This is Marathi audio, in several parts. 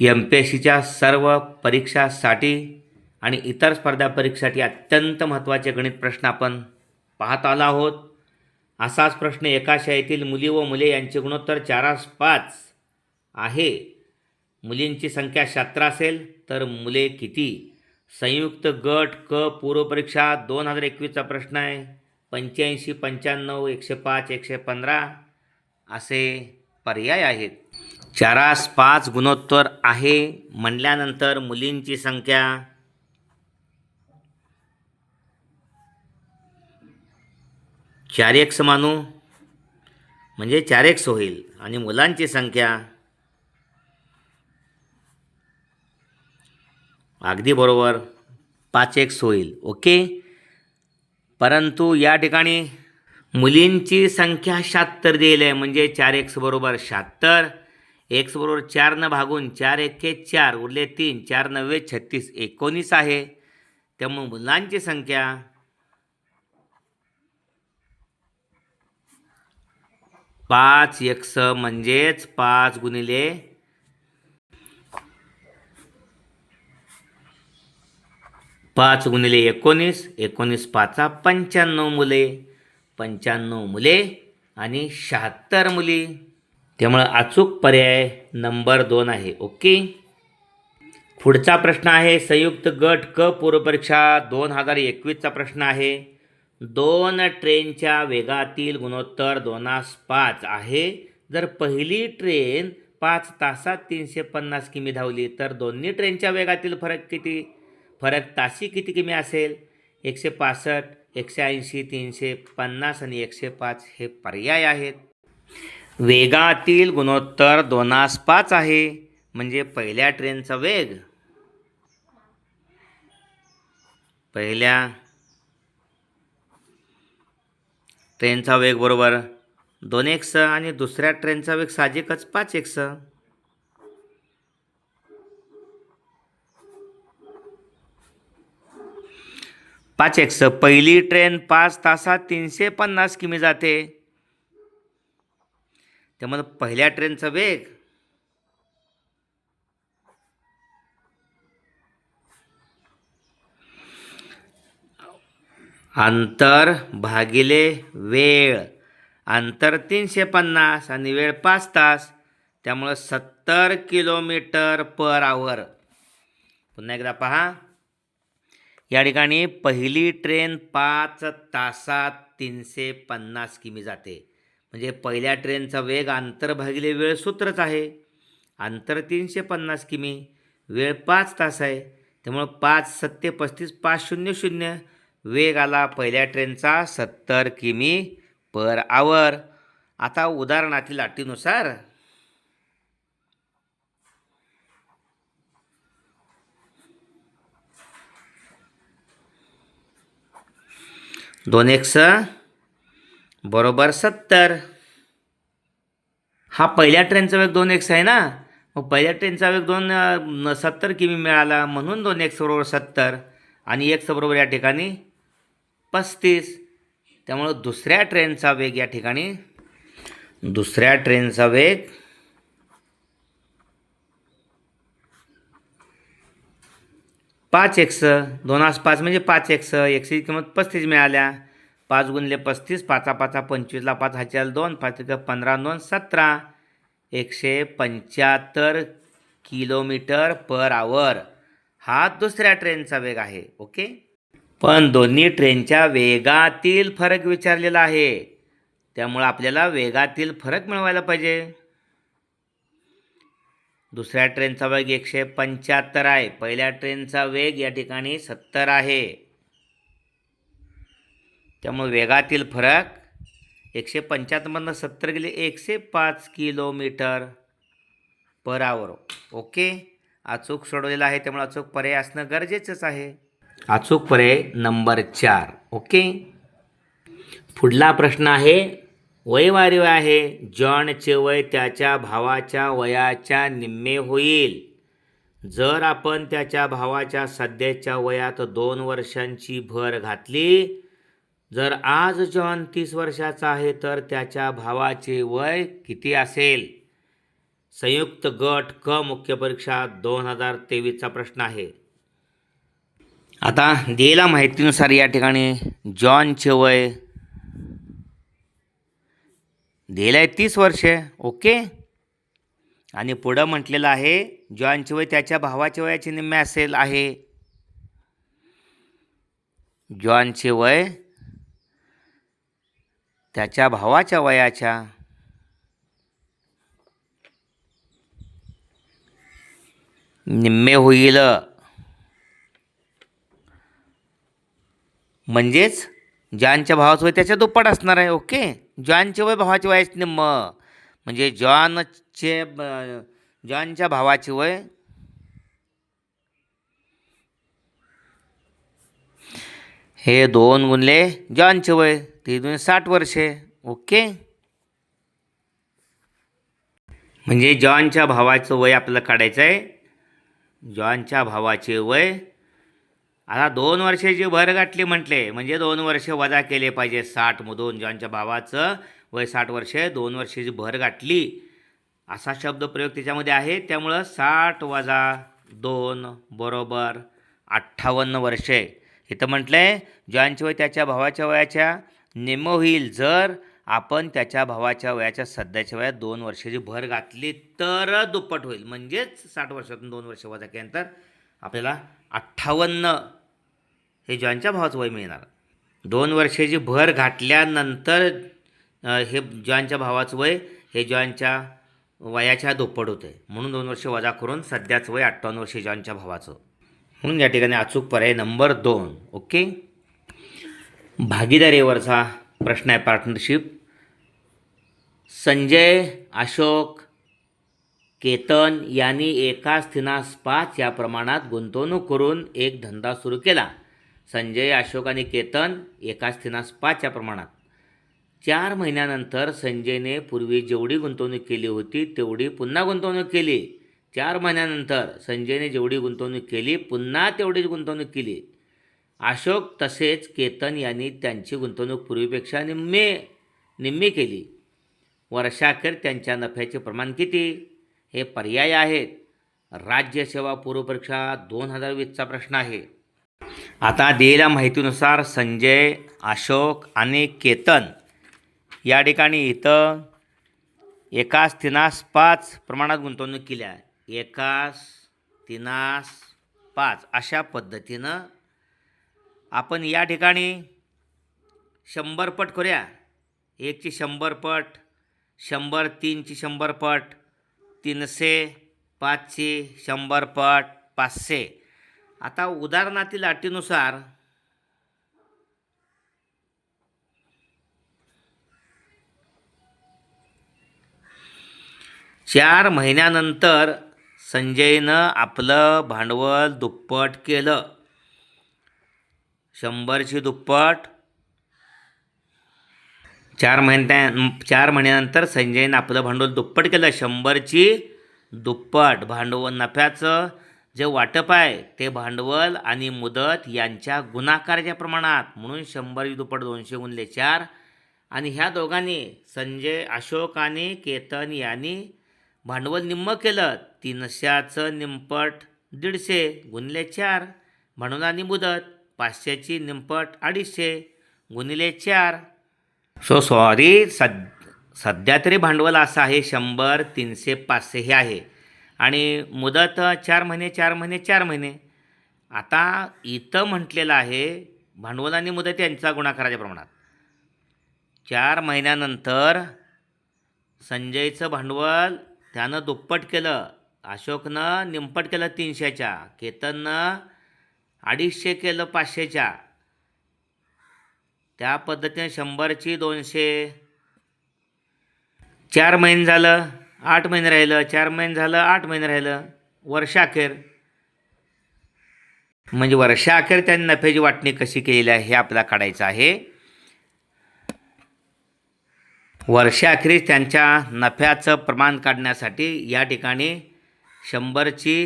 एम पी एस सीच्या सर्व परीक्षासाठी आणि इतर स्पर्धा परीक्षासाठी अत्यंत महत्त्वाचे गणित प्रश्न आपण पाहत आलो आहोत. असाच प्रश्न एका शाळेतील मुली व मुले यांचे गुणोत्तर चारास पाच आहे. मुलींची संख्या शहात्तर असेल तर मुले किती? संयुक्त गट क पूर्वपरीक्षा दोन हजार एकवीसचा प्रश्न आहे. पंच्याऐंशी पंच्याण्णव एकशे पाच एकशे पंधरा असे पर्याय आहेत. चारास पाच गुणोत्तर आहे म्हणल्यानंतर मुलींची संख्या? चार एक्स मानू. म्हणजे चार एक्स होईल. आणि मुलांची संख्या? अगदी बरोबर. पाच एक्स होईल. ओके? परंतु या ठिकाणी मुलींची संख्या शहात्तर दिली आहे. म्हणजे चार एक्स बरोबर शहात्तर एक्स बरोबर चारनं भागून चार एके चार उरले तीन चार नव्वे छत्तीस एकोणीस आहे. त्यामुळे मुलांची संख्या पाच एक्स म्हणजेच पाच गुणिले पाच गुणिले एकोणीस एकोणीस पाचा पंच्याण्णव मुले पंच्याण्णव मुले आणि शहात्तर मुली. त्यामुळं अचूक पर्याय नंबर दोन आहे ओके? पुढचा प्रश्न आहे संयुक्त गट क पूर्वपरीक्षा दोन हजार एकवीसचा प्रश्न आहे. दोन ट्रेनच्या वेगातील गुणोत्तर दोनास पाच आहे. जर पहिली ट्रेन पाच तासात तीनशे पन्नास किमी धावली तर दोन्ही ट्रेनच्या वेगातील फरक किती? फरक ताशी किती किमी असेल? एकशे पासष्ट एकशे ऐंशी तीनशे पन्नास आणि एकशे पाच हे पर्याय आहेत. वेगातील गुणोत्तर दोनास पाच आहे म्हणजे पहिल्या ट्रेनचा वेग. पहिल्या ट्रेनचा वेग बरोबर दोन एक्स आणि दुसऱ्या ट्रेनचा वेग साहजिकच पाच एक्स. पाच एक्स. पहिली ट्रेन पाच तासात तीनशे पन्नास किमी जाते. त्यामुळे पहिल्या ट्रेनचा वेग अंतर भागिले वेळ. अंतर तीनशे पन्नास आणि वेळ पाच तास. त्यामुळं सत्तर किलोमीटर पर आवर. पुन्हा एकदा पहा. या ठिकाणी पहिली ट्रेन पाच तासात तीनशे पन्नास किमी जाते. म्हणजे पहिल्या ट्रेनचा वेग अंतर भागिले वेळ सूत्रच आहे. अंतर तीनशे पन्नास किमी वेळ पाच तास आहे. त्यामुळं पाच सत्ते पस्तीस पाच शून्य शून्य वेग आला पहिल्या ट्रेनचा सत्तर किमी पर आवर. आता उदाहरणातील अटीनुसार दोन एक्स बरोबर सत्तर. हा पहिल्या ट्रेनचा वेग दोन एक्स आहे ना? मग पहिल्या ट्रेनचा वेग दोन सत्तर किमी मिळाला म्हणून दोन एक्स बरोबर सत्तर आणि एक्स बरोबर या ठिकाणी पस्तीस. त्यामुळं दुसऱ्या ट्रेनचा वेग या ठिकाणी दुसऱ्या ट्रेनचा वेग पाच एक्स दोनास पाच म्हणजे पाच एक्स एक्सची किंमत पस्तीस मिळाल्या. पाच गुणले पस्तीस पाचा पाचा पंचवीसला पाच हजार दोन पाच एक पंधरा दोन सतरा. एकशे पंच्याहत्तर किलोमीटर पर आवर. हा दुसऱ्या ट्रेनचा वेग आहे ओके? पण दोन्ही ट्रेनच्या वेगातील फरक विचारलेला आहे. त्यामुळं आपल्याला वेगातील फरक मिळवायला पाहिजे. दुसऱ्या ट्रेनचा वेग एकशे पंच्याहत्तर आहे. पहिल्या ट्रेनचा वेग या ठिकाणी सत्तर आहे. त्यामुळे वेगातील फरक एकशे पंच्याहत्तरमधनं सत्तर गेले एकशे पाच किलोमीटर पर आवर. ओके? अचूक सोडवलेला आहे त्यामुळे अचूक पर्याय असणं गरजेचंच आहे. अचूक पर्याय नंबर चार. ओके? पुढला प्रश्न आहे वयवारी आहे जॉनचे वय त्याच्या भावाच्या वयाच्या निम्मे होईल. जर आपण त्याच्या भावाच्या सध्याच्या वयात दोन वर्षांची भर घातली जर आज जॉन तीस वर्षाचा आहे तर त्याच्या भावाचे वय किती असेल? संयुक्त गट क मुख्य परीक्षा दोन हजार तेवीसचा प्रश्न आहे. आता दिलेल्या माहितीनुसार या ठिकाणी जॉनचे वय दिलं आहे तीस वर्षे ओके? आणि पुढं म्हटलेलं आहे जॉनचे वय त्याच्या भावाच्या वयाचे निम्मे असेल आहे. जॉनचे वय त्याच्या भावाच्या वयाच्या. निम्मे होईल. म्हणजेच जॉनच्या भावाचं वय त्याच्या दुप्पट असणार आहे ओके? जॉनचे वय भावाचे वयाचे निम्म. म्हणजे जॉनचे जॉनच्या भावाचे वय हे दोन गुणले जॉनचे वय ते दोन साठ वर्षे ओके? म्हणजे जॉनच्या भावाचं वय आपल्याला काढायचं आहे. जॉनच्या भावाचे वय आता दोन वर्षाची भर गाठली म्हटले म्हणजे दोन वर्ष वजा केले पाहिजे साठमधून जॉनच्या भावाचं वय साठ वर्षे दोन वर्षाची भर गाठली असा शब्द प्रयोग त्याच्यामध्ये आहे त्यामुळं साठ वजा दोन बरोबर अठ्ठावन्न वर्षे. इथं म्हटलं आहे जॉनचे वय त्याच्या भावाच्या वयाच्या निम्म होईल. जर आपण त्याच्या भावाच्या वयाच्या सध्याच्या वयात दोन वर्षाची भर घातली तर दुप्पट होईल. म्हणजेच साठ वर्षातून दोन वर्ष वजा केल्यानंतर आपल्याला अठ्ठावन्न हे जॉनच्या भावाचं वय मिळणार. दोन वर्षाची भर घातल्यानंतर हे जॉनच्या भावाचं वय हे जॉनच्या वयाच्या दुप्पट होतं आहे म्हणून दोन वर्ष वजा करून सध्याचं वय अठ्ठावन्न वर्ष जॉनच्या भावाचं. म्हणून या ठिकाणी अचूक पर्याय नंबर दोन. ओके? भागीदारीवरचा प्रश्न आहे पार्टनरशिप संजय अशोक केतन यांनी एका स्थिनास पाच या प्रमाणात गुंतवणूक करून एक धंदा सुरू केला. संजय अशोक आणि केतन एका स्थिनास पाच या प्रमाणात. चार महिन्यानंतर संजयने पूर्वी जेवढी गुंतवणूक केली होती तेवढी पुन्हा गुंतवणूक केली. चार महिन्यानंतर संजयने जेवढी गुंतवणूक केली पुन्हा तेवढीच गुंतवणूक केली. अशोक तसेच केतन यांनी त्यांची गुंतवणूक पूर्वीपेक्षा निम्मे निम्मी केली. वर्षाखेर त्यांच्या नफ्याचे प्रमाण किती? हे पर्याय आहेत. राज्यसेवा पूर्वपरीक्षा दोन हजार वीसचा प्रश्न आहे. आता दिलेल्या माहितीनुसार संजय अशोक आणि केतन या ठिकाणी इथं एकास तिनास पाच प्रमाणात गुंतवणूक केल्या एकास तिनास पाच अशा पद्धतीनं आपण या ठिकाणी शंभर पट करूया. एकची शंभर पट शंभर तीनची शंभर पट तीनशे पाचशे शंभर पट पाचशे. आता उदाहरणातील अटीनुसार चार महिन्यानंतर संजयनं आपलं भांडवल दुप्पट केलं. शंभरची दुप्पट. चार महिन्या चार महिन्यानंतर संजयनं आपलं भांडवल दुप्पट केलं. शंभरची दुप्पट. भांडवल नफ्याचं जे वाटप आहे ते भांडवल आणि मुदत यांच्या गुणाकाराच्या प्रमाणात. म्हणून शंभरची दुप्पट दोनशे गुणले चार. आणि ह्या दोघांनी संजय अशोक आणि केतन यांनी भांडवल निम्म केलं. तीनशेचं निमपट दीडशे गुणले चार. भांडवल आणि मुदत. पाचशेची निंपट अडीचशे गुणिले चार. सो सॉरी सद सध्या तरी भांडवल असं आहे शंभर तीनशे पाचशे हे आहे. आणि मुदत चार महिने चार महिने चार महिने. आता इथं म्हटलेलं आहे भांडवल आणि मुदत यांचा गुणाकाराच्या प्रमाणात. चार महिन्यानंतर संजयचं भांडवल त्यानं दुप्पट केलं. अशोकनं निंपट केलं तीनशेच्या. केतननं अडीचशे केलं पाचशेच्या. त्या पद्धतीने शंभरची दोनशे. चार महिने झालं आठ महिने राहिलं चार महिने झालं आठ महिने राहिलं. वर्षाखेर म्हणजे वर्षाखेर त्यांनी नफ्याची वाटणी कशी केलेली आहे हे आपल्याला काढायचं आहे. वर्षाखेरीस त्यांच्या नफ्याचं प्रमाण काढण्यासाठी या ठिकाणी शंभरची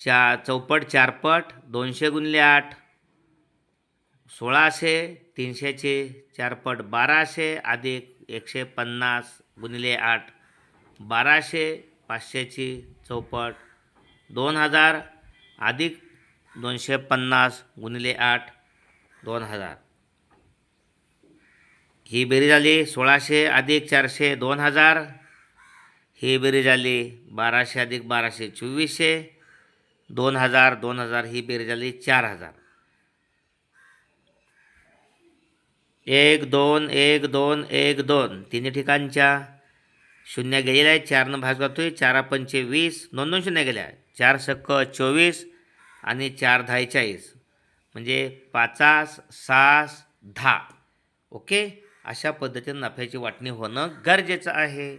चा चौपट चारपट दोनशे गुणले आठ. सोळाशे तीनशेचे चारपट बाराशे अधिक एकशे पन्नास गुणिले आठ. बाराशे पाचशेची चौपट दोन हजार अधिक दोनशे पन्नास गुणिले आठ दोन हजार. ही बेरीज आली सोळाशे अधिक चारशे दोन हजार. ही बेरीज आली बाराशे अधिक बाराशे चोवीसशे. दोन हजार दोन हजार ही बेरीज झाली चार हजार. एक दोन एक दोन एक दोन. तिन्ही ठिकाणच्या शून्य गेलेल्या आहेत. चारनं भाग जातोय चारा पंचे वीस दोन दोन शून्य गेल्या चार सक्क चोवीस आणि चार दहा चाळीस. म्हणजे पाचास सास दहा. ओके? अशा पद्धतीने नफ्याची वाटणी होणं गरजेचं आहे.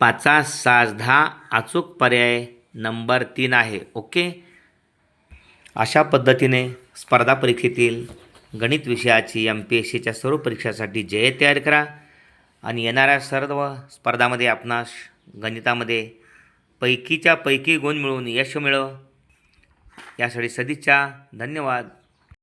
पाचास सास दहा अचूक पर्याय नंबर तीन आहे ओके? अशा पद्धतीने स्पर्धा परीक्षेतील गणित विषयाची एम पी एस सीच्या सर्व परीक्षासाठी जय तयार करा आणि येणाऱ्या सर्व स्पर्धामध्ये आपणास गणितामध्ये पैकीच्या पैकी गुण मिळवून यश मिळव यासाठी सदिच्छा धन्यवाद.